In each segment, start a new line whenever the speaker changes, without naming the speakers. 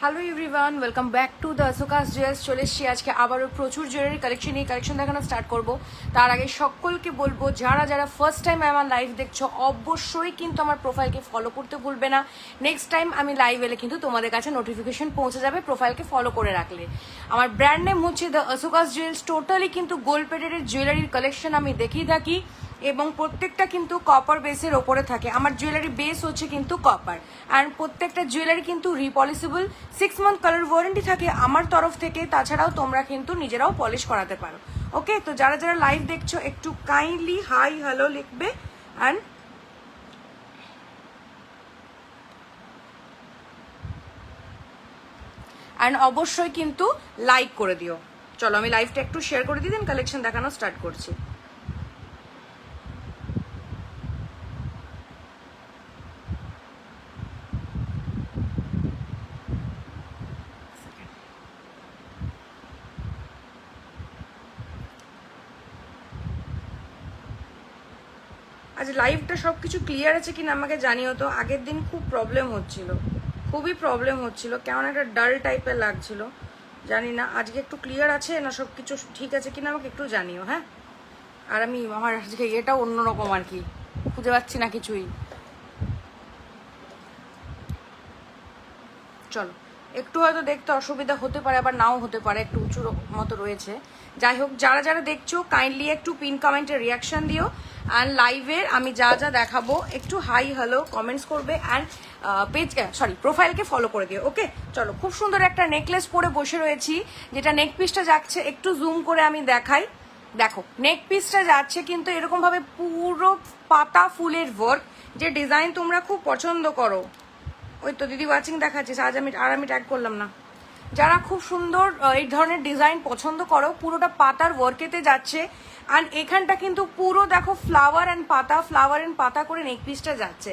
Hello everyone welcome back to the Sokas jewels চলে এসেছি আজকে আবারও প্রচুর জুয়েলারি কালেকশন এই কালেকশন দেখানো স্টার্ট করব। তার আগে সকলকে বলব, যারা যারা ফার্স্ট টাইম আমার লাইভ দেখছ, অবশ্যই কিন্তু আমার প্রোফাইলকে ফলো করতে ভুলবে না। নেক্সট টাইম আমি লাইভ এলে কিন্তু তোমাদের কাছে নোটিফিকেশন পৌঁছে যাবে প্রোফাইলকে ফলো করে রাখলে। আমার ব্র্যান্ড নেম হচ্ছে দ্য সোকাস জুয়েলস টোটালি কিন্তু গোল্ড প্লেটের জুয়েলারির কালেকশন আমি দেখিয়ে থাকি। এবং প্রত্যেকটা কিন্তু কপার বেসের ওপরে থাকে। আমার জুয়েলারি বেস হচ্ছে কিন্তু কপার অ্যান্ড প্রত্যেকটা জুয়েলারি কিন্তু replaceable six month colour warranty থাকে আমার তরফ থেকে, তাছাড়াও তোমরা কিন্তু নিজেরাও পলিশ করাতে পারো। ওকে তো যারা যারা লাইভ দেখছ, একটু কাইন্ডলি হাই হ্যালো লিখবে। অ্যান্ড অ্যান্ড অবশ্যই কিন্তু লাইক করে দিও। চলো আমি লাইভটা একটু শেয়ার করে দিই দেন কালেকশন দেখানো স্টার্ট করছি। লাইভটা সব কিছু ক্লিয়ার আছে কিনা আমাকে জানিও তো। আগের দিন খুব প্রবলেম হচ্ছিল। খুবই প্রবলেম হচ্ছিল। কেমন একটা ডাল টাইপের লাগছিল। জানি না, আজকে একটু ক্লিয়ার আছে না সব কিছু ঠিক আছে কিনা আমাকে একটু জানিও হ্যাঁ? আর আমি, আমার আজকে এটা অন্যরকম আর কি। খুঁজে পাচ্ছি না কিছুই। চলো, একটু হয়তো দেখতে অসুবিধা হতে পারে, আবার নাও হতে পারে, একটু উঁচু মতো রয়েছে। যাই হোক, যারা যারা দেখছ কাইন্ডলি একটু পিন কমেন্টে রিয়াকশন দিও। অ্যান্ড লাইভের আমি যা যা দেখাবো, একটু হাই হ্যালো কমেন্টস করবে অ্যান্ড পেজ সরি প্রোফাইলকে ফলো করে দিও ওকে চলো, খুব সুন্দর একটা নেকলেস পরে বসে রয়েছি, যেটা নেক পিসটা যাচ্ছে, একটু জুম করে আমি দেখাই। দেখো নেক পিসটা যাচ্ছে কিন্তু এরকম ভাবে পুরো পাতা ফুলের ওয়ার্ক যে ডিজাইন তোমরা খুব পছন্দ করো। ওই তো দিদি ওয়াচিং দেখাচ্ছে আজ আমি, আর আমি ট্যাগ করলাম না। যারা খুব সুন্দর এই ধরনের ডিজাইন পছন্দ করো, পুরোটা পাতার ওয়ার্কেতে যাচ্ছে। অ্যান্ড এখানটা কিন্তু পুরো দেখো ফ্লাওয়ার অ্যান্ড পাতা ফ্লাওয়ার অ্যান্ড পাতা করে নেক পিসটা যাচ্ছে।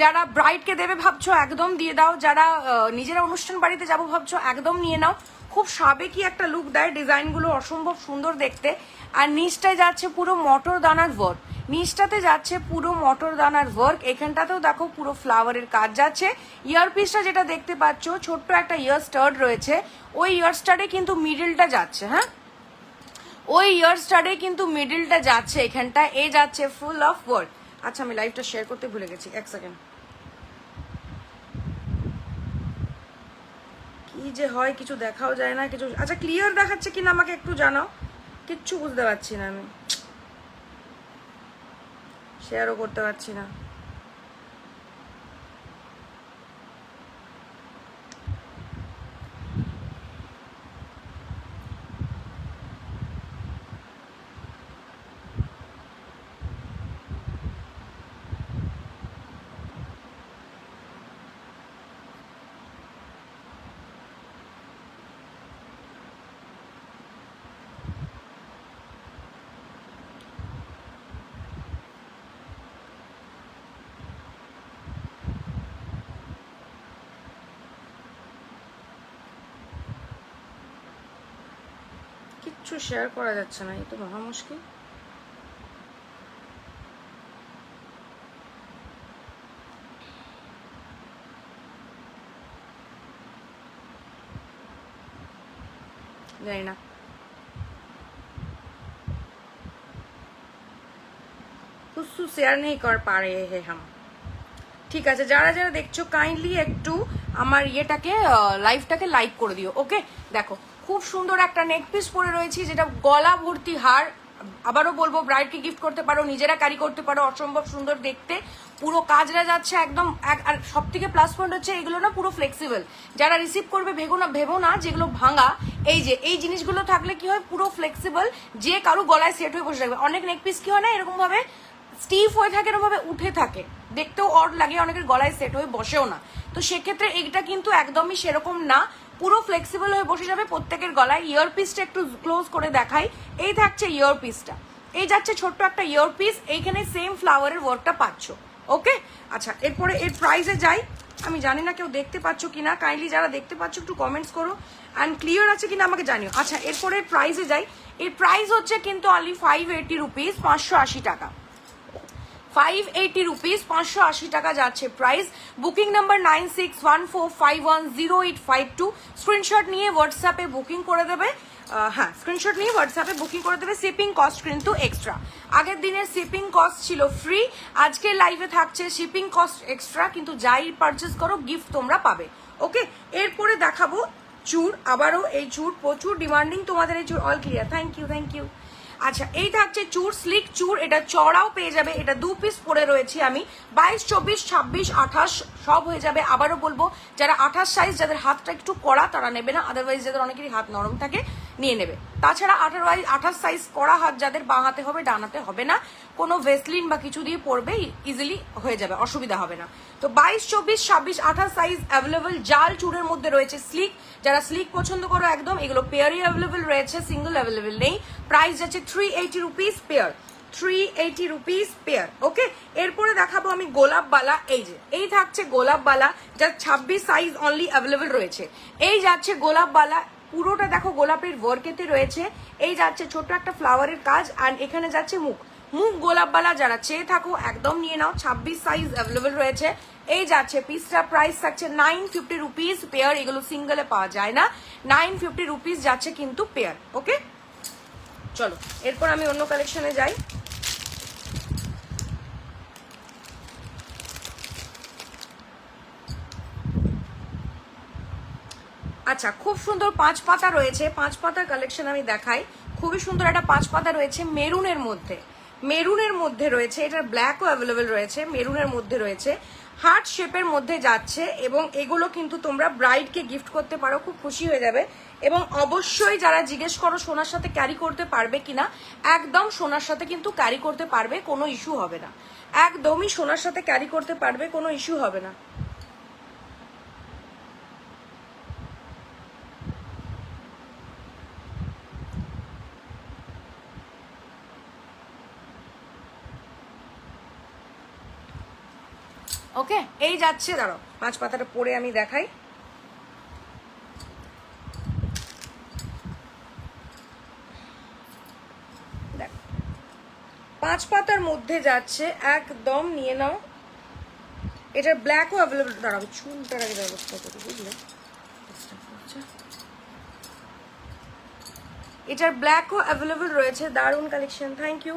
যারা ব্রাইডকে দেবে ভাবছ, একদম দিয়ে দাও। যারা নিজেরা অনুষ্ঠান বাড়িতে যাব ভাবছ, একদম নিয়ে নাও। খুব সাবেকি একটা লুক দেয়, ডিজাইনগুলো অসম্ভব সুন্দর দেখতে। আর নিচটায় যাচ্ছে পুরো মটর দানার ওয়ার্ক নিচটাতে যাচ্ছে পুরো মটর দানার ওয়ার্ক এখানটাতেও দেখো পুরো ফ্লাওয়ারের কাজ যাচ্ছে। ইয়ার পিসটা যেটা দেখতে পাচ্ছ, ছোট্ট একটা ইয়ার স্টার্ড রয়েছে। ওই ইয়ার স্টার্ডে কিন্তু মিডিলটা যাচ্ছে হ্যাঁ? ওই ইয়ার স্টার্ডে কিন্তু মিডিলটা যাচ্ছে, এখানটা এ যাচ্ছে ফুল অফ ওয়ার্ক আচ্ছা আমি লাইভটা শেয়ার করতে ভুলে গেছি, এক সেকেন্ড কি যে হয়, কিছু দেখাও যায় না, কিছু আচ্ছা ক্লিয়ার দেখাচ্ছে কিনা আমাকে একটু জানাও। কিচ্ছু বুঝতে পারছি না আমি। শেয়ারও করতে পারছি না কিচ্ছু শেয়ার করা যাচ্ছে না, এই তো মহা মুশকিল। জানি না। কুসু শেয়ার নেই কর, পারে হে হাম। ঠিক আছে, যারা যারা দেখছ কাইন্ডলি একটু আমার ইয়েটাকে লাইভটাকে লাইক করে দিও ওকে দেখো খুব সুন্দর একটা নেক পিস পরে রয়েছি, যেটা গলা ভর্তি হার। আবারও বলব ব্রাইডকে গিফট করতে পারো, নিজেরা ক্যারি করতে পারো, অসম্ভব সুন্দর দেখতে। পুরো কাজরা যাচ্ছে একদম এক- আর সব থেকে প্লাস পয়েন্ট হচ্ছে এগুলো না পুরো ফ্লেক্সিবল যারা রিসিভ করবে ভেবো না ভেবো না, যেগুলো ভাঙা, এই যে, এই জিনিসগুলো থাকলে কি হয়, পুরো ফ্লেক্সিবল যে কারও গলায় সেট হয়ে বসে থাকবে। অনেক নেক পিস কি হয় না এরকম ভাবে স্টিফ হয়ে থাকে এরকম ভাবে উঠে থাকে। দেখতেও অড লাগে, অনেকের গলায় সেট হয়ে বসেও না। তো সেক্ষেত্রে এইটা কিন্তু একদমই সেরকম না। পুরো ফ্লেক্সিবল হয়ে বসে যাবে প্রত্যেকের গলায়। ইয়ার পিসটা একটু ক্লোজ করে দেখাই। এই থাকছে ইয়ার পিসটা এই যাচ্ছে ছোট্ট একটা ইয়ার পিস এইখানে সেম ফ্লাওয়ারের ওয়ার্কটা পাচ্ছ। ওকে আচ্ছা এরপরে এর প্রাইসে যাই। আমি জানি না কেউ দেখতে পাচ্ছ কিনা। কাইন্ডলি যারা দেখতে পাচ্ছ, একটু কমেন্টস করো। অ্যান্ড ক্লিয়ার আছে কিনা আমাকে জানিও। আচ্ছা এরপরে প্রাইসে যাই। এর প্রাইস হচ্ছে কিন্তু অনলি ফাইভ এইটি রুপিস পাঁচশো আশি টাকা। ফাইভ এইটি রুপিস পাঁচশো আশি টাকা যাচ্ছে price booking number nine six one four five one zero eight five two screenshot নিয়ে হোয়াটসঅ্যাপে বুকিং করে দেবে। হ্যাঁ স্ক্রিনশট নিয়ে হোয়াটসঅ্যাপে বুকিং করে দেবে। শিপিং কস্ট কিন্তু এক্সট্রা আগের দিনের শিপিং কস্ট ছিল ফ্রি আজকে লাইভে থাকছে শিপিং কস্ট এক্সট্রা কিন্তু যাই পারচেস করো গিফট তোমরা পাবে। ওকে এরপরে দেখাবো চুর। আবারও এই চুর। প্রচুর ডিমান্ডিং তোমাদের এই চুর। All clear thank you thank you আচ্ছা এই থাকছে চুর স্লিক চুর, এটা চড়াও পেয়ে যাবে, এটা দু পিস পরে রয়েছি আমি। বাইশ, চব্বিশ, ছাব্বিশ, আঠাশ, সব হয়ে যাবে। আবারও বলব, যারা আঠাশ সাইজ যাদের হাতটা একটু কড়া, তারা নেবে না আদারওয়াইজ যাদের অনেকেরই হাত নরম থাকে নিয়ে নেবে। তাছাড়া আঠারো আঠাশ সাইজ কড়া হাত যাদের বাঁ হাতে হবে ডানাতে হবে না, কোনো ভেসলিন বা কিছু দিয়ে পরবে ইজিলি হয়ে যাবে, অসুবিধা হবে না। তো বাইশ, চব্বিশ, ছাব্বিশ, আঠাশ সাইজ অ্যাভেলেবল জাল চুরের মধ্যে রয়েছে স্লিক যারা স্লিক পছন্দ করো একদম, এগুলো পেয়ারই অ্যাভেলেবল রয়েছে সিঙ্গেল অ্যাভেলেবল নেই। প্রাইস যাচ্ছে three eighty rupees pair three eighty rupees pair okay এরপরে দেখাবো আমি গোলাপ বালা, এই যে, এই থাকছে গোলাপ বালা, যার ছাব্বিশ সাইজ অনলি অ্যাভেলেবল রয়েছে। এই যাচ্ছে গোলাপ বালা পুরোটা দেখো গোলাপের ওয়ার্কেতে রয়েছে। এই যাচ্ছে ছোট্ট একটা ফ্লাওয়ারের কাজ আর এখানে যাচ্ছে মুখ। মুখ গোলাপবালা যারা চেয়ে থাকো, একদম নিয়ে নাও। ছাব্বিশ সাইজ অ্যাভেলেবেল রয়েছে। এই যাচ্ছে পিসটা প্রাইস থাকছে নাইন ফিফটি রুপিস পেয়ার এগুলো সিঙ্গেলে পাওয়া যায় না। নাইন ফিফটি রুপিস যাচ্ছে কিন্তু পেয়ার ওকে চলো, এরপর আমি অন্য কালেকশনে যাই। আচ্ছা খুব সুন্দর পাঁচ পাতা রয়েছে। পাঁচ পাতার কালেকশন আমি দেখাই। খুবই সুন্দর একটা পাঁচ পাতা রয়েছে মেরুনের মধ্যে। মেরুনের মধ্যে রয়েছে এটার ব্ল্যাকও অ্যাভেলেবেল রয়েছে, মেরুনের মধ্যে রয়েছে। হার্ট শেপের মধ্যে যাচ্ছে এবং এগুলো কিন্তু তোমরা ব্রাইডকে গিফট করতে পারো, খুব খুশি হয়ে যাবে। এবং অবশ্যই যারা জিজ্ঞেস করো সোনার সাথে ক্যারি করতে পারবে কিনা, একদম সোনার সাথে কিন্তু ক্যারি করতে পারবে, কোনো ইস্যু হবে না। একদমই সোনার সাথে ক্যারি করতে পারবে, কোনো ইস্যু হবে না। ওকে, এই যাচ্ছে দাঁড়ো পাঁচ পাতাটা পরে আমি দেখাই। পাঁচ পাতার মধ্যে যাচ্ছে, একদম নিয়ে নাও। এটার ব্ল্যাকও অ্যাভেলেবল দাঁড়াবে চুলটার আগে ব্যবস্থা করি, বুঝলে? এটার ব্ল্যাকও অ্যাভেলেবল রয়েছে, দারুণ কালেকশন থ্যাংক ইউ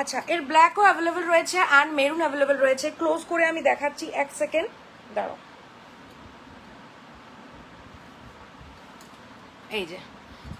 আচ্ছা এর ব্ল্যাকও অ্যাভেলেবল রয়েছে অ্যান্ড মেরুন অ্যাভেলেবল রয়েছে। ক্লোজ করে আমি দেখাচ্ছি এক সেকেন্ড দাঁড়ো এই যে,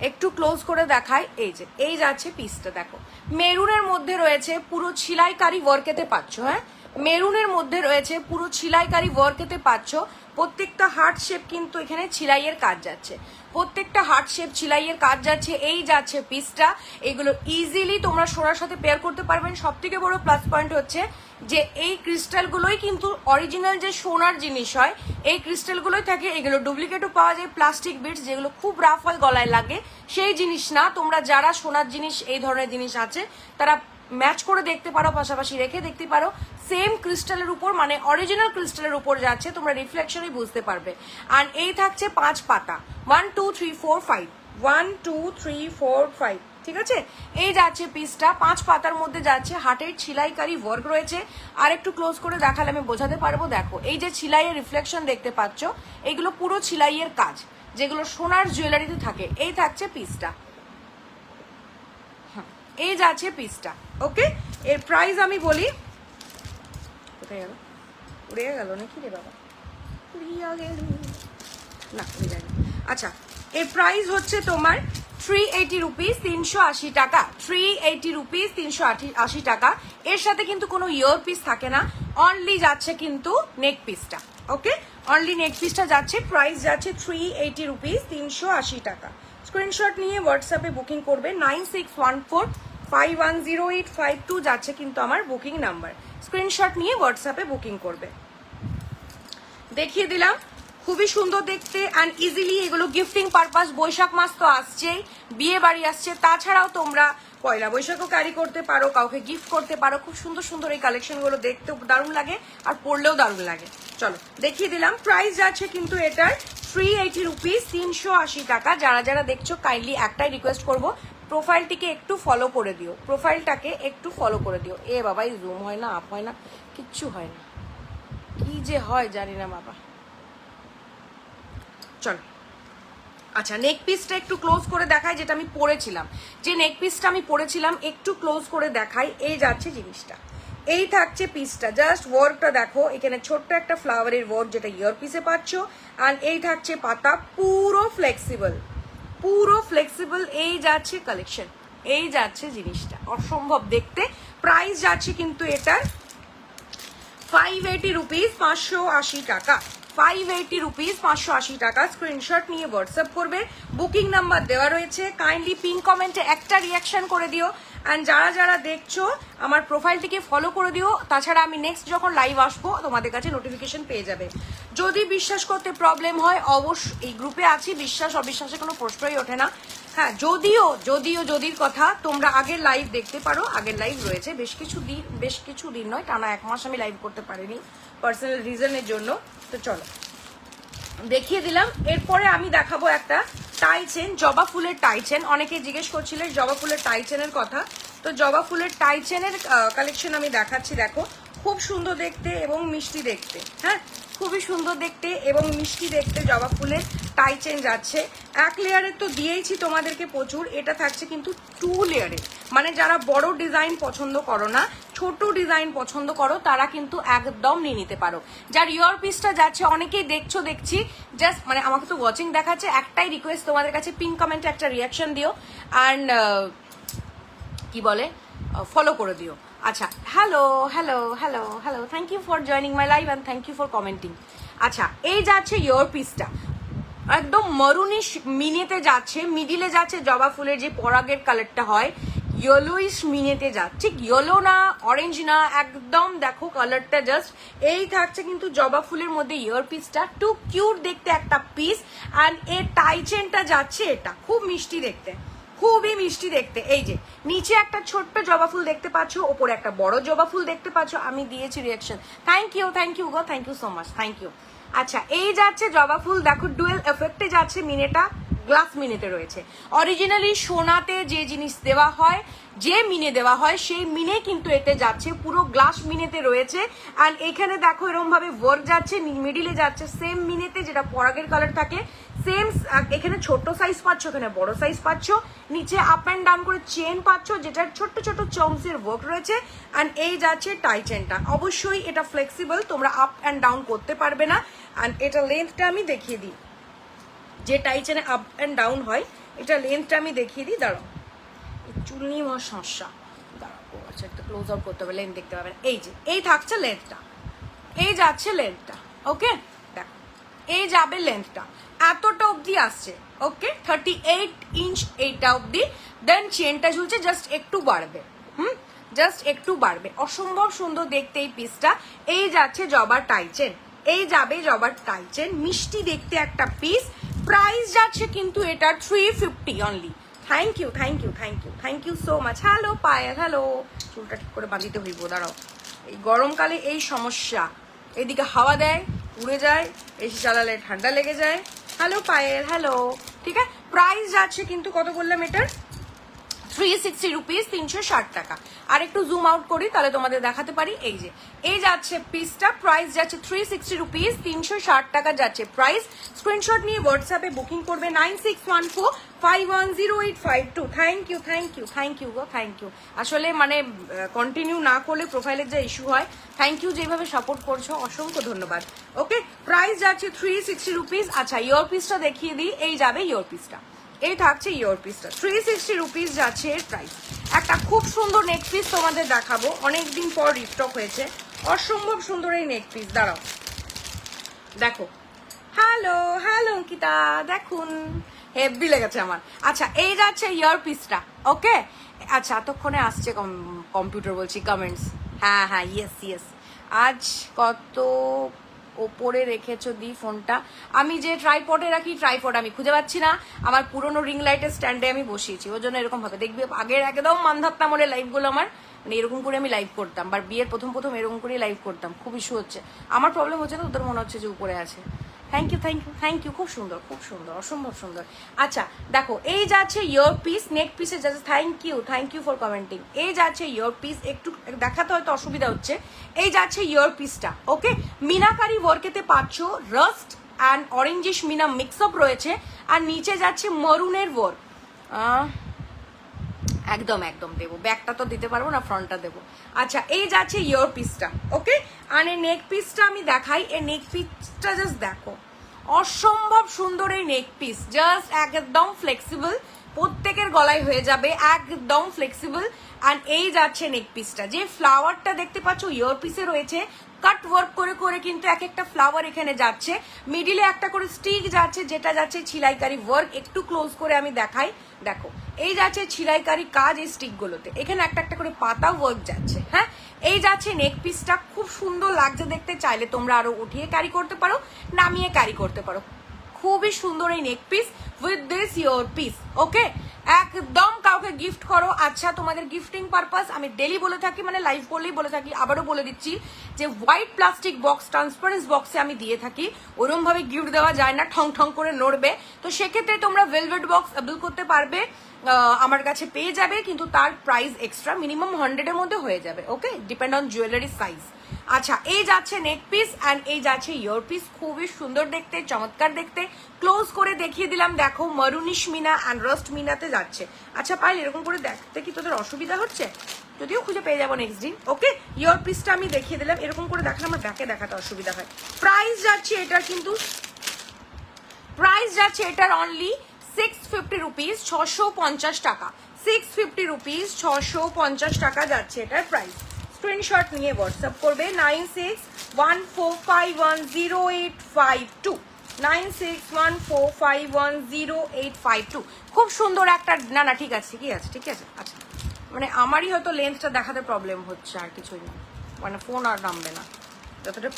একটু ক্লোজ করে দেখাই। এই যে, এই যাচ্ছে পিসটা দেখো। মেরুনের মধ্যে রয়েছে পুরো ছিলাইকারি ওয়ার্কেতে পাচ্ছ হ্যাঁ? মেরুনের মধ্যে রয়েছে পুরো ছিলাইকারি ওয়ার্কেতে পাচ্ছ। প্রত্যেকটা হার্ট শেপ কিন্তু এখানে ছিলাইয়ের কাজ যাচ্ছে। প্রত্যেকটা হার্ট শেপ ছিলাইয়ের কাজ যাচ্ছে, এই যাচ্ছে পিসটা এগুলো ইজিলি তোমরা সোনার সাথে পেয়ার করতে পারবেন। সব থেকে বড় প্লাস পয়েন্ট হচ্ছে যে এই ক্রিস্টালগুলোই কিন্তু অরিজিনাল যে সোনার জিনিস হয়, এই ক্রিস্টালগুলোই থাকে। এগুলো ডুপ্লিকেটও পাওয়া যায় প্লাস্টিক বিটস যেগুলো খুব রাফ হয়, গলায় লাগে। সেই জিনিস না, তোমরা যারা সোনার জিনিস, এই ধরনের জিনিস আছে, তারা ম্যাচ করে দেখতে পারো, পাশাপাশি রেখে দেখতে পারো। সেম ক্রিস্টালের উপর মানে অরিজিনাল ক্রিস্টালের উপর যাচ্ছে, তোমরা রিফ্লেকশনই বুঝতে পারবে। আর এই থাকছে পাঁচ পাতা। One two three four five one two three four five ঠিক আছে? এই যাচ্ছে পিসটা পাঁচ পাতার মধ্যে যাচ্ছে হাটের ছিলাইকারি ওয়ার্ক রয়েছে। আর একটু ক্লোজ করে দেখালে আমি বোঝাতে পারব, দেখো। এই যে ছিলাইয়ের রিফ্লেকশন দেখতে পাচ্ছ, এগুলো পুরো ছিলাইয়ের কাজ, যেগুলো সোনার জুয়েলারিতে থাকে। এই থাকছে পিসটা এই যাচ্ছে পিসটা, ওকে? এর প্রাইস আমি বলি, কোথায় গেল? উড়ে গেল নাকি রে বাবা? উড়িয়া না আচ্ছা এর প্রাইস হচ্ছে তোমার থ্রি এইটি রুপিস তিনশো আশি টাকা। থ্রি এইটি রুপিস তিনশো আশি টাকা। এর সাথে কিন্তু কোনো ইয়ার পিস থাকে না। অনলি যাচ্ছে কিন্তু নেক পিসটা ওকে? অনলি নেক পিসটা যাচ্ছে প্রাইস যাচ্ছে থ্রি এইটি রুপিস তিনশো আশি টাকা। স্ক্রিনশট নিয়ে হোয়াটসঅ্যাপে বুকিং করবে nine six one four five one zero eight five two যাচ্ছে কিন্তু আমার বুকিং নাম্বার স্ক্রিনশট নিয়ে হোয়াটসঅ্যাপে বুকিং করবে। দেখিয়ে দিলাম, খুবই সুন্দর দেখতে অ্যান্ড ইজিলি এগুলো গিফটিং পারপাস বৈশাখ মাস তো আসছেই, বিয়ে বাড়ি আসছে, তাছাড়াও তোমরা পয়লা বৈশাখও ক্যারি করতে পারো, কাউকে গিফট করতে পারো, খুব সুন্দর সুন্দর এই কালেকশনগুলো দেখতেও দারুণ লাগে আর পড়লেও দারুণ লাগে। চলো, দেখিয়ে দিলাম প্রাইস যাচ্ছে কিন্তু এটার থ্রি এইটি রুপিস তিনশো আশি টাকা। যারা যারা দেখছ কাইন্ডলি একটাই রিকোয়েস্ট করব প্রোফাইলটিকে একটু ফলো করে দিও। প্রোফাইলটাকে একটু ফলো করে দিও। এ বাবা, এই জুম হয় না আপ হয় না, কিচ্ছু হয় না। কি যে হয় জানি না বাবা। চল। আচ্ছা নেক পিসটা একটু ক্লোজ করে দেখাই, যেটা আমি পরেছিলাম। যে নেক পিসটা আমি পরেছিলাম, একটু ক্লোজ করে দেখাই, এই যাচ্ছে জিনিসটা। এই থাকছে পিসটা জাস্ট ওয়ার্কটা দেখো, এখানে ছোট্ট একটা ফ্লাওয়ারের ওয়ার্ক যেটা ইয়ার পিসে পাচ্ছ আর এই থাকছে পাতা পুরো ফ্লেক্সিবল পুরো ফ্লেক্সিবল এই যাচ্ছে কালেকশন এই যাচ্ছে জিনিসটা। অসম্ভব দেখতে। প্রাইস যাচ্ছে কিন্তু এটার ফাইভ এইটি রুপিস পাঁচশো আশি টাকা। ফাইভ এইটি রুপিস পাঁচশো আশি টাকা। স্ক্রিনশট নিয়ে হোয়াটসঅ্যাপ করবে। বুকিং নাম্বার দেওয়া রয়েছে। কাইন্ডলি পিন কমেন্টে একটা রিয়াকশন করে দিও। অ্যান্ড যারা যারা দেখছ, আমার প্রোফাইলটিকে ফলো করে দিও। তাছাড়া আমি নেক্সট যখন লাইভ আসব, তোমাদের কাছে নোটিফিকেশন পেয়ে যাবে। যদি বিশ্বাস করতে প্রবলেম হয়, অবশ্য এই গ্রুপে আছি। বিশ্বাস, অবিশ্বাসে কোনো প্রশ্নই ওঠে না। হ্যাঁ যদিও যদিও, যদির কথা, তোমরা আগের লাইভ দেখতে পারো। আগের লাইভ রয়েছে। বেশ কিছু দিন, বেশ কিছু দিন নয়, টানা এক মাস আমি লাইভ করতে পারিনি। পার্সোনাল রিজনের জন্য। তো চলো। দেখিয়ে দিলাম। এরপরে আমি দেখাবো একটা টাই চেন, জবা ফুলের টাই চেন। অনেকে জিজ্ঞেস করছিলেন জবা ফুলের টাই চেনের কথা। তো জবা ফুলের টাই চেনের কালেকশন আমি দেখাচ্ছি, দেখো। খুব সুন্দর দেখতে এবং মিষ্টি দেখতে হ্যাঁ? খুবই সুন্দর দেখতে এবং মিষ্টি দেখতে জবা ফুলের টাই চেন যাচ্ছে। এক লেয়ারের তো দিয়েইছি তোমাদেরকে প্রচুর। এটা থাকছে কিন্তু টু লেয়ারের মানে যারা বড় ডিজাইন পছন্দ করো না, ছোট ডিজাইন পছন্দ করো, তারা কিন্তু একদম নিয়ে নিতে পারো। যার ইয়ার পিসটা যাচ্ছে, অনেকেই দেখছ, দেখছি জাস্ট মানে আমাকে তো ওয়াচিং দেখাচ্ছে, একটাই রিকোয়েস্ট তোমাদের কাছে পিঙ্ক কমেন্টে একটা রিয়াকশন দিও। অ্যান্ড কি বলে? ফলো করে দিও। আচ্ছা hello hello hello hello thank you for joining my live and thank you for commenting আচ্ছা এই যাচ্ছে ইয়োর পিসটা একদম মরুনিশ মিনেতে যাচ্ছে মিডিলে যাচ্ছে, জবা ফুলের যে পরাগের কালারটা হয় ইয়েলোইশ মিনেতে যাচ্ছে ঠিক ইয়েলো না অরেঞ্জ না, একদম দেখো কালারটা জাস্ট এই থাকছে কিন্তু জবা ফুলের মধ্যে ইয়ার পিসটা টু কিউট দেখতে একটা পিস অ্যান্ড এর টাই চেনটা যাচ্ছে এটা, খুব মিষ্টি দেখতে। খুবই মিষ্টি দেখতে। এই যে, নিচে একটা ছোট্ট জবা ফুল দেখতে পাচ্ছ, ওপরে একটা বড় জবা ফুল দেখতে পাচ্ছ। আমি দিয়েছি reaction thank you thank you go thank you so much thank you আচ্ছা এই যাচ্ছে জবা ফুল। দেখো ডুয়েল এফেক্টে যাচ্ছে মিনেটা গ্লাস মিনেতে রয়েছে। অরিজিনালি সোনাতে যে জিনিস দেওয়া হয়, যে মিনে দেওয়া হয়, সেই মিনে কিন্তু এতে যাচ্ছে, পুরো গ্লাস মিনেতে রয়েছে। আর এখানে দেখো এরকম ভাবে ওয়ার্ক যাচ্ছে মিডিলে যাচ্ছে সেম মিনেতে যেটা পরাগের কালার থাকে সেম এখানে ছোট সাইজ পাচ্ছ, এখানে বড় সাইজ পাচ্ছ। নিচে আপ অ্যান্ড ডাউন করে চেন পাচ্ছ, যেটার ছোট্ট ছোট চমসের ওয়ার্ক রয়েছে। অ্যান্ড এই যাচ্ছে টাই চেনটা অবশ্যই এটা ফ্লেক্সিবল তোমরা আপ অ্যান্ড ডাউন করতে পারবে না। অ্যান্ড এটা লেন্থটা আমি দেখিয়ে দিই। যে টাই চেনে আপ অ্যান্ড ডাউন হয়, এটা লেন্থটা আমি দেখিয়ে দিই। এই চুল নিয়ে আমার সমস্যা দাঁড়াও ও আচ্ছা একটু ক্লোজ আউট করতে হবে লেন্থ দেখতে পাবেন। এই যে, এই থাকছে লেন্থটা এই যাচ্ছে লেন্থটা ওকে দেখো, এই যাবে লেন্থটা এতটা অবধি আসছে ওকে থার্টি এইট ইঞ্চ এইটা অবধি। দেন চেনটা ঝুলছে জাস্ট একটু বাড়বে, হুম? জাস্ট একটু বাড়বে। অসম্ভব সুন্দর দেখতে এই পিসটা এই যাচ্ছে জবার টাইচেন এই যাবে জবার টাইচেন মিষ্টি দেখতে একটা পিস প্রাইস যাচ্ছে কিন্তু এটা three fifty only thank you thank you thank you thank you so much hello পায়া হ্যালো চুলটা ঠিক করে বাঁধিতে হইব, দাঁড়াও। এই গরমকালে এই সমস্যা। এদিকে হাওয়া দেয়, উড়ে যায়, এসি চালালে ঠান্ডা লেগে যায়। হ্যালো পায়েল হ্যালো ঠিক আছে প্রাইস যাচ্ছে কিন্তু কত বললাম এটার? থ্রি সিক্সটি রুপিস তিনশো ষাট টাকা। আর একটু জুম আউট করি, তাহলে তোমাদের দেখাতে পারি। এই যে, এই যাচ্ছে পিসটা প্রাইস যাচ্ছে থ্রি সিক্সটি রুপিস তিনশো ষাট টাকা যাচ্ছে প্রাইস স্ক্রিনশট নিয়ে হোয়াটসঅ্যাপে বুকিং করবে nine six one four five one zero eight five two thank you thank you thank you go thank you আসলে মানে কন্টিনিউ না করলে প্রোফাইলের যা ইস্যু হয় থ্যাংক ইউ যেভাবে সাপোর্ট করছ, অসংখ্য ধন্যবাদ। ওকে প্রাইস যাচ্ছে থ্রি সিক্সটি রুপিস আচ্ছা ইয়োর পিসটা দেখিয়ে দিই। এই যাবে ইয়োর পিসটা এই থাকছে ইয়োর পিসটা থ্রি সিক্সটি রুপিস যাচ্ছে এর প্রাইস একটা খুব সুন্দর নেক পিস তোমাদের দেখাবো। অনেকদিন পর রিস্টক হয়েছে। অসম্ভব সুন্দর এই নেক পিস দাঁড়াও। দেখো। হ্যালো হ্যালো অঙ্কিতা, দেখুন। হেভি লেগেছে আমার। আচ্ছা এই যাচ্ছে ইয়ার পিসটা ওকে আচ্ছা এতক্ষণে আসছে কম্পিউটার বলছি কমেন্টস হ্যাঁ হ্যাঁ ইয়েস ইয়েস আজ কত ওপরে রেখেছো, দি ফোনটা। আমি যে ট্রাইপডে রাখি ট্রাইপড আমি খুঁজে পাচ্ছি না। আমার পুরনো রিং লাইটের স্ট্যান্ডে আমি বসিয়েছি। ওই জন্য এরকম হবে দেখবি আগের একদম মান্ধাত্তা মনে লাইভগুলো আমার মানে এরকম করে আমি লাইভ করতাম। বা বিয়ের প্রথম প্রথম এরকম করেই লাইভ করতাম। খুব ইস্যু হচ্ছে। আমার প্রবলেম হচ্ছে না তোদের মনে হচ্ছে যে উপরে আছে। Thank you thank you thank you খুব সুন্দর খুব সুন্দর, অসম্ভব সুন্দর। আচ্ছা দেখো, এই যাচ্ছে ইয়োর পিস নেক পিসে যাচ্ছে thank you thank you for commenting এই যাচ্ছে ইয়োর পিস একটু দেখাতে হয়তো অসুবিধা হচ্ছে। এই যাচ্ছে ইয়োর পিসটা ওকে? মিনাকারি ওয়ার্কেতে পাচ্ছ rust and orangish meena mix up রয়েছে। আর নিচে যাচ্ছে মরুনের ওয়ার্ক একদম একদম দেবো। ব্যাকটা তো দিতে পারব না ফ্রন্টটা দেবো। আচ্ছা এই যাচ্ছে ইয়োর পিসটা ওকে? আর এই নেক পিসটা আমি দেখাই, এই নেক পিসটা জাস্ট দেখো। অসম্ভব সুন্দর এই নেক পিস জাস্ট একদম ফ্লেক্সিবল প্রত্যেকের গলায় হয়ে যাবে, একদম ফ্লেক্সিবল অ্যান্ড এই যাচ্ছে নেক পিসটা যে ফ্লাওয়ারটা দেখতে পাচ্ছ ইয়োর পিসে রয়েছে। কাট ওয়ার্ক করে করে কিন্তু এক একটা ফ্লাওয়ার এখানে যাচ্ছে। মিডিলে একটা করে স্টিক যাচ্ছে, যেটা যাচ্ছে ছিলাইকারি ওয়ার্ক একটু ক্লোজ করে আমি দেখাই। দেখো, এই যাচ্ছে ছিলাইকারি কাজ এই স্টিকগুলোতে এখানে একটা একটা করে পাতা ওয়ার্ক যাচ্ছে হ্যাঁ? এই যাচ্ছে নেক পিসটা খুব সুন্দর লাগছে দেখতে। চাইলে তোমরা আরও উঠিয়ে ক্যারি করতে পারো, নামিয়ে ক্যারি করতে পারো। খুবই সুন্দর এই neck piece with this your piece okay একদম কাউকে গিফট করো। আচ্ছা তোমাদের গিফটিং পারপাস আমি ডেলি বলে থাকি মানে লাইভ করলেই বলে থাকি, আবারও বলে দিচ্ছি যে হোয়াইট প্লাস্টিক বক্স ট্রান্সপারেন্স বক্সে আমি দিয়ে থাকি। ওরমভাবে গিফট দেওয়া যায় না, ঠং ঠং করে নড়বে। তো সেক্ষেত্রে তোমরা ভেলভেট বক্স অ্যাবেল করতে পারবে আমার কাছে পেয়ে যাবে, কিন্তু তার প্রাইস এক্সট্রা মিনিমাম হান্ড্রেডের মধ্যে হয়ে যাবে okay depend on jewellery size আচ্ছা এই যাচ্ছে নেক পিস অ্যান্ড এই যাচ্ছে ইয়োর পিস খুবই সুন্দর দেখতে, চমৎকার দেখতে। ক্লোজ করে দেখিয়ে দিলাম, দেখো মরুনিশ মিনা অ্যান্ড রস্ট মিনাতে যাচ্ছে। আচ্ছা পাইল এরকম করে দেখতে কি তোদের অসুবিধা হচ্ছে? যদিও খুঁজে পেয়ে যাব নেক্সট দিন ওকে ইয়োর পিসটা আমি দেখিয়ে দিলাম, এরকম করে দেখালে আমার ব্যাকে দেখাতে অসুবিধা হয়। প্রাইস যাচ্ছে এটা কিন্তু প্রাইস যাচ্ছে এটার অনলি সিক্স ফিফটি রুপিস ছশো পঞ্চাশ টাকা। সিক্স ফিফটি রুপিস ছশো পঞ্চাশ টাকা যাচ্ছে এটার প্রাইস স্ক্রিনশট নিয়ে হোয়াটসঅ্যাপ করবে nine six one four five one zero eight five two nine six one four five one zero eight five two খুব সুন্দর একটা, না না, ঠিক আছে ঠিকই আছে, ঠিক আছে আচ্ছা। মানে আমারই হয়তো লেন্সটা দেখাতে প্রবলেম হচ্ছে আর কিছুই না। মানে ফোন আর নামবে না। যতটা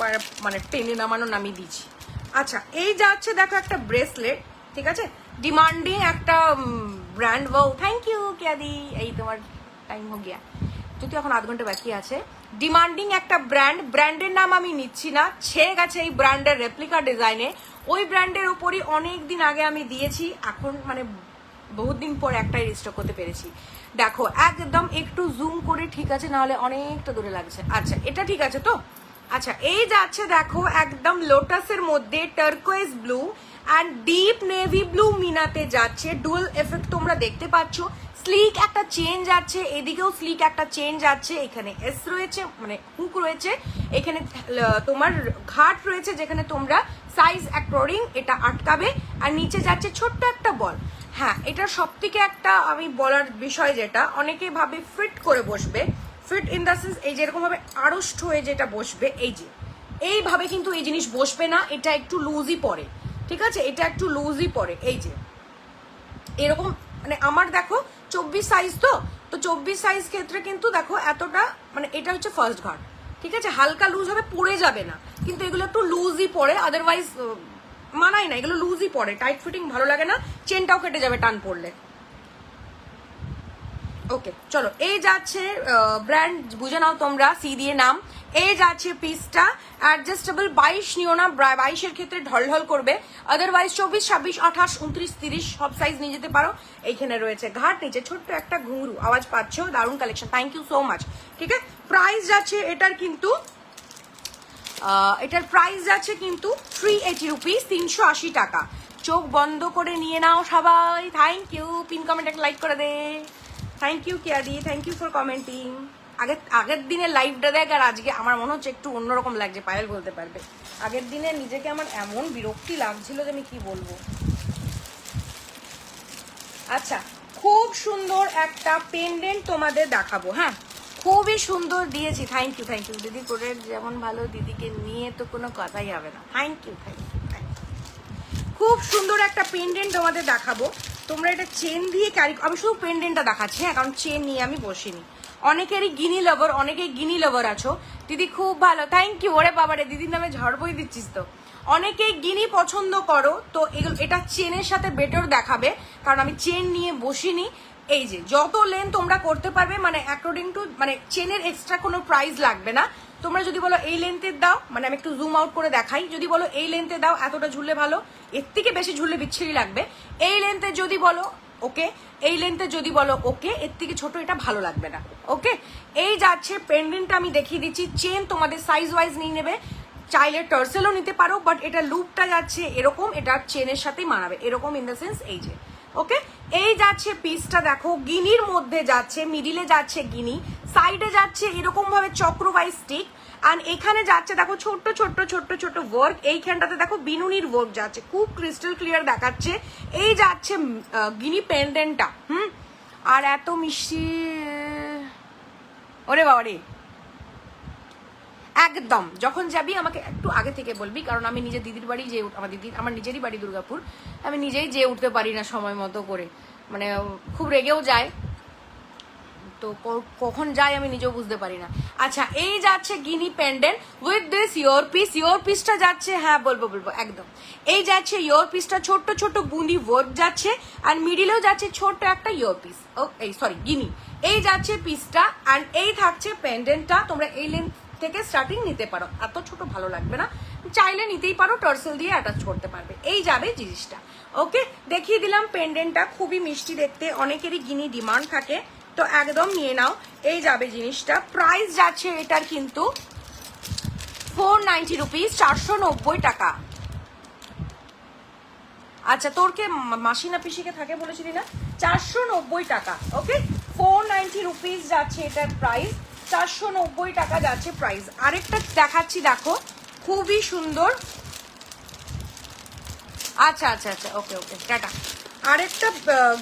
মানে টেনে নামানো নামিয়ে দিচ্ছি। আচ্ছা এই যাচ্ছে দেখো একটা ব্রেসলেট ঠিক আছে? ডিমান্ডিং একটা ব্র্যান্ড বউ থ্যাংক ইউ ক্যাদি। এই তোমার টাইম হো গিয়া। যদি এখন আধ ঘণ্টা বাকি আছে। ডিমান্ডিং একটা ব্র্যান্ড ব্র্যান্ডের নাম আমি নিচ্ছি না। ছেয়ে গেছে এই ব্র্যান্ডের রেপ্লিকা ডিজাইনে ওই ব্র্যান্ডের ওপরই অনেক দিন আগে আমি দিয়েছি, এখন মানে বহুত দিন পর একটাই রিস্টক করতে পেরেছি। দেখো, একদম একটু জুম করে ঠিক আছে, নাহলে অনেকটা দূরে লাগছে। আচ্ছা এটা ঠিক আছে তো? আচ্ছা এই যাচ্ছে দেখো একদম লোটাসের মধ্যে turquoise blue and deep navy blue মিনাতে যাচ্ছে। ডুয়েল এফেক্ট তোমরা দেখতে পাচ্ছ। স্লিক একটা চেঞ্জ আছে, এদিকেও স্লিক একটা চেঞ্জ আছে, এখানে এস রয়েছে মানে হুক রয়েছে, এখানে তোমার ঘাট রয়েছে যেখানে তোমরা সাইজ অ্যাকর্ডিং এটা আটকাবে, আর নিচে যাচ্ছে ছোট্ট একটা বল হ্যাঁ এটা সব থেকে একটা আমি বলার বিষয় যেটা, অনেকে ভাবে ফিট করে বসবে ফিট ইন দ্য সেন্স এই যেরকম ভাবে আড়ষ্ট হয়ে যেটা বসবে, এই যে, এইভাবে কিন্তু এই জিনিস বসবে না, এটা একটু লুজই পড়ে, ঠিক আছে? এটা একটু লুজই পড়ে, এই যে, এরকম মানে আমার দেখো চব্বিশ সাইজ তো? তো চব্বিশ সাইজ ক্ষেত্রে কিন্তু দেখো এতটা মানে এটা হচ্ছে ফার্স্ট ঘর, ঠিক আছে? হালকা লুজ হবে, পড়ে যাবে না। কিন্তু এগুলো একটু লুজই পড়ে আদারওয়াইজ মানাই না। এগুলো লুজই পড়ে। টাইট ফিটিং ভালো লাগে না চেনটাও কেটে যাবে টান পড়লে। ওকে চলো, এই যাচ্ছে ব্র্যান্ড বুঝে নাও তোমরা সি দিয়ে নাম। এই যাচ্ছে পিসটা অ্যাডজাস্টেবল বাইশ নিও না বাইশের ক্ষেত্রে ঢলঢল করবে। আদারওয়াইজ চব্বিশ, ছাব্বিশ, আঠাশ, উনত্রিশ, তিরিশ, সব সাইজ নিয়ে যেতে পারো। এইখানে রয়েছে ঘাট নিচে ছোট্ট একটা ঘুঙরু আওয়াজ পাচ্ছ? দারুণ collection thank you so much ঠিক আছে? প্রাইস যাচ্ছে, এটার কিন্তু এটার প্রাইস যাচ্ছে কিন্তু থ্রি এইটি রুপিস তিনশো আশি টাকা। চোখ বন্ধ করে নিয়ে নাও সবাই। থ্যাংক ইউ পিন কমেন্ট একটা লাইক করে দে। থ্যাংক ইউ কেয়াদি থ্যাংক ইউ ফর কমেন্টিং আগের আগের দিনের লাইভটা দেখ আর আজকে আমার মনে হচ্ছে একটু অন্যরকম লাগছে, পায়েল বলতে পারবে। আগের দিনে নিজেকে আমার এমন বিরক্তি লাগছিল যে আমি কি বলব। আচ্ছা খুব সুন্দর একটা পেন্ডেন্ট তোমাদের দেখাবো হ্যাঁ? খুবই সুন্দর দিয়েছি থ্যাংক ইউ থ্যাংক ইউ দিদি করে যেমন ভালো, দিদিকে নিয়ে তো কোনো কথাই হবে না। থ্যাংক ইউ থ্যাংক ইউ খুব সুন্দর একটা পেন্ডেন্ট তোমাদের দেখাবো। তোমরা এটা চেন দিয়ে ক্যারি আমি শুধু পেন্ডেন্টটা দেখাচ্ছি হ্যাঁ কারণ চেন নিয়ে আমি বসিনি। অনেকেরই গিনি লাভার অনেকেই গিনি লাভার আছো। দিদি খুব ভালো থ্যাংক ইউ ওরে বাবারে, দিদির নামে ঝড় বই দিচ্ছিস তো। অনেকেই গিনি পছন্দ করো, তো এটা চেনের সাথে বেটার দেখাবে, কারণ আমি চেন নিয়ে বসিনি। এই যে, যত লেন তোমরা করতে পারবে মানে অ্যাকর্ডিং টু মানে চেনের এক্সট্রা কোনো প্রাইস লাগবে না। তোমরা যদি বলো এই লেন্থের দাও মানে আমি একটু জুম আউট করে দেখাই, যদি বলো এই লেন্থে দাও, এতটা ঝুললে ভালো। এর থেকে বেশি ঝুললে বিচ্ছিরি লাগবে। এই লেন্থে যদি বলো ওকে এই লেন্থে যদি বলো ওকে এর থেকে ছোট এটা ভালো লাগবে না। ওকে এই যাচ্ছে পেন্ডেন্টটা আমি দেখিয়ে দিচ্ছি। চেন তোমাদের সাইজ ওয়াইজ নিয়ে নেবে। চাইলে টার্সেলও নিতে পারো বাট এটা লুপটা যাচ্ছে এরকম, এটা চেনের সাথেই মানাবে। এরকম ইন দ্য সেন্স এই যে। ওকে এই যাচ্ছে পিসটা দেখো, গিনির মধ্যে যাচ্ছে মিডিলে যাচ্ছে গিনি সাইডে যাচ্ছে এরকম ভাবে চক্র বাই স্টিক আর এখানে যাচ্ছে দেখো ছোট্ট ছোট্ট ছোট্ট ছোট্ট ওয়ার্ক এইখানটাতে দেখো বিনুনির ওয়ার্ক যাচ্ছে, খুব ক্রিস্টাল ক্লিয়ার দেখাচ্ছে। এই যাচ্ছে গিনি পেন্ডেন্টটা হুম? আর এত মিষ্টি, ওরে বাবা রে একদম। যখন যাবি আমাকে একটু আগে থেকে বলবি, কারণ আমি নিজে দিদির বাড়ি যে আমার দিদি, আমার নিজেরই বাড়ি দুর্গাপুর। আমি নিজেই যেয়ে উঠতে পারি না সময় মতো করে। মানে খুব রেগেও যায়। তো কখন যায় আমি নিজেও বুঝতে পারি না। আচ্ছা এই যাচ্ছে guinea pendant. With this your piece your পিসটা যাচ্ছে হ্যাঁ বলব বলব, একদম। এই যাচ্ছে ইয়োর পিসটা ছোট্ট ছোট্ট বুন্দি ওয়ার্ক যাচ্ছে, আর মিডিলেও যাচ্ছে ছোট্ট একটা ইয়োর পিস ও এই সরি গিনি। এই যাচ্ছে পিসটা অ্যান্ড এই থাকছে প্যান্ডেলটা তোমরা এই লেন্থ থেকে স্টার্টিং নিতে পারো। এত ছোট ভালো লাগবে না। চাইলে নিতেই পারো টার্সেল দিয়ে অ্যাটাচ করতে পারবে। এই যাবে জিনিসটা। ওকে দেখিয়ে দিলাম পেন্ডেন্টটা খুবই মিষ্টি দেখতে। অনেকেরই গিনি ডিমান্ড থাকে। তো একদম নিয়ে নাও। এই যাবে জিনিসটা। প্রাইস যাচ্ছে এটার কিন্তু ফোর নাইনটি রুপিস চারশো নব্বই টাকা। আচ্ছা তোর কে মা- মাসি না পিসিকে থাকে বলেছিলি না? চারশো নব্বই টাকা। ওকে ফোর নাইনটি রুপিস যাচ্ছে এটার প্রাইস চারশো নব্বই টাকা যাচ্ছে প্রাইস আরেকটা দেখাচ্ছি, দেখো। খুবই সুন্দর। আচ্ছা আচ্ছা আচ্ছা ওকে ওকে টাটা। আরেকটা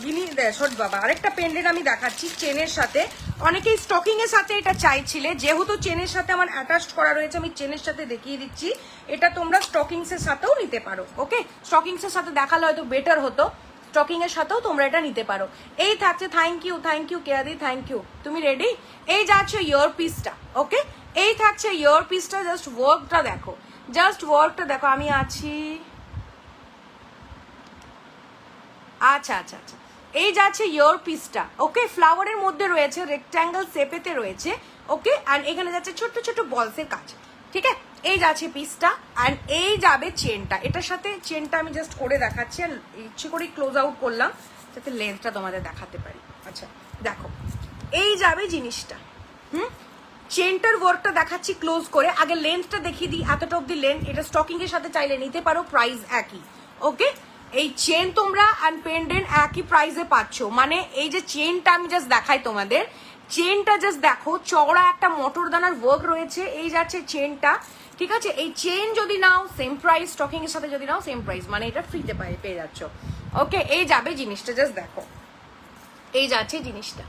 গিনি শোট বাবা, আরেকটা পেন্ডেন্ট আমি দেখাচ্ছি চেনের সাথে। অনেকেই স্টকিং এর সাথে এটা চাইছিলে। যেহেতু চেনের সাথে আমার অ্যাটাচড করা রয়েছে, আমি চেনের সাথে দেখিয়ে দিচ্ছি। এটা তোমরা স্টকিংস এর সাথেও নিতে পারো ওকে স্টকিংস এর সাথে দেখালে হয়তো বেটার হতো। স্টকিং এর সাথেও তোমরা এটা নিতে পারো। এই থাকছে থ্যাংক ইউ থ্যাংক ইউ কেয়াদি থ্যাংক ইউ তুমি রেডি এই যাচ্ছে ইয়োর পিসটা ওকে এই থাকছে ইয়োর পিসটা জাস্ট ওয়ার্কটা দেখো। জাস্ট ওয়ার্কটা দেখো, আমি আছি। আচ্ছা আচ্ছা আচ্ছা। এই যাচ্ছে ইয়োর পিসটা ওকে ফ্লাওয়ারের মধ্যে রয়েছে রেক্ট্যাঙ্গেল শেপেতে রয়েছে ওকে অ্যান্ড এখানে যাচ্ছে ছোট্ট ছোট্ট বলসের কাজ, ঠিক আছে? এই যাচ্ছে পিসটা অ্যান্ড এই যাবে চেনটা এটার সাথে চেনটা আমি জাস্ট করে দেখাচ্ছি, আর ইচ্ছে করে ক্লোজ আউট করলাম, যাতে লেন্থটা তোমাদের দেখাতে পারি। আচ্ছা দেখো, এই যাবে জিনিসটা। হুম? চেনটার ওয়ার্কটা দেখাচ্ছি ক্লোজ করে। আগে লেন্থটা দেখিয়ে দিই, এতটা অব্দি লেন্থ এটা স্টকিং এর সাথে চাইলে নিতে পারো প্রাইস একই। ওকে এই চেন তোমরা অ্যান্ড পেন্ডেন্ট একই প্রাইসে পাচ্ছ। মানে এই যে চেনটা আমি জাস্ট দেখাই তোমাদের চেনটা জাস্ট দেখো, চওড়া একটা মোটর দানার ওয়ার্ক রয়েছে। এই যাচ্ছে চেনটা ঠিক আছে, এই চেন যদি নাও সেম প্রাইস স্টকিং এর সাথে যদি নাও সেম প্রাইস মানে এটা ফ্রিতে পাই পেয়ে যাচ্ছ। ওকে এই যাবে জিনিসটা জাস্ট দেখো। এই যাচ্ছে জিনিসটা।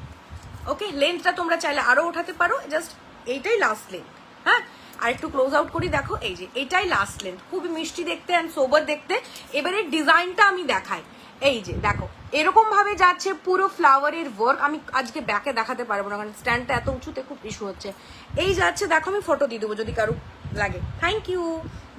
ওকে লেন্থটা তোমরা চাইলে আরও ওঠাতে পারো জাস্ট এইটাই লাস্ট লেন্থ হ্যাঁ? আর একটু ক্লোজ আউট করি, দেখো, এই যে, এটাই লাস্ট লেন্থ খুবই মিষ্টি দেখতে অ্যান্ড সোবার দেখতে। এবারে ডিজাইনটা আমি দেখাই। এই যে, দেখো এরকম ভাবে যাচ্ছে পুরো ফ্লাওয়ারের ওয়ার্ক আমি আজকে ব্যাকে দেখাতে পারব না, কারণ স্ট্যান্ডটা এত উঁচুতে খুব ইস্যু হচ্ছে। এই যাচ্ছে, দেখো, আমি ফটো দিয়ে দেবো যদি কারও লাগে। থ্যাংক ইউ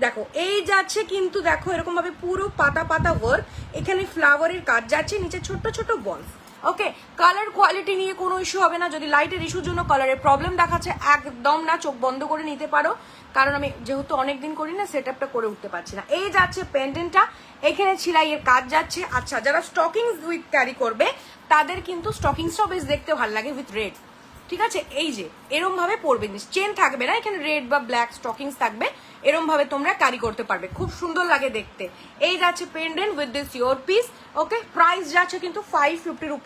দেখো, এই যাচ্ছে কিন্তু দেখো এরকম ভাবে পুরো পাতা পাতা ওয়ার্ক এখানে ফ্লাওয়ারের কাজ যাচ্ছে, নিচে ছোট্ট ছোট বলস ওকে কালার কোয়ালিটি নিয়ে কোনো ইস্যু হবে না। যদি লাইটের ইস্যুর জন্য কালারের প্রবলেম দেখাচ্ছে, একদম না, চোখ বন্ধ করে নিতে পারো। কারণ আমি যেহেতু অনেক দিন করি না সেট আপটা করে উঠতে পারছি না। এই যাচ্ছে পেন্ডেন্টটা এখানে ছিলাইয়ের কাজ যাচ্ছে। আচ্ছা যারা স্টকিং উইথ ক্যারি করবে, তাদের কিন্তু স্টকিংসটাও বেশ দেখতে ভালো লাগে উইথ রেড ঠিক আছে? এই যে এরম ভাবে পরবে চেন থাকবে না, এখানে রেড বা ব্ল্যাক স্টকিংস থাকবে। এরম ভাবে তোমরা ক্যারি করতে পারবে। খুব সুন্দর লাগে দেখতে। এই যাচ্ছে pendant with this your piece okay price যাচ্ছে কিন্তু ফাইভ ফিফটি রুপিস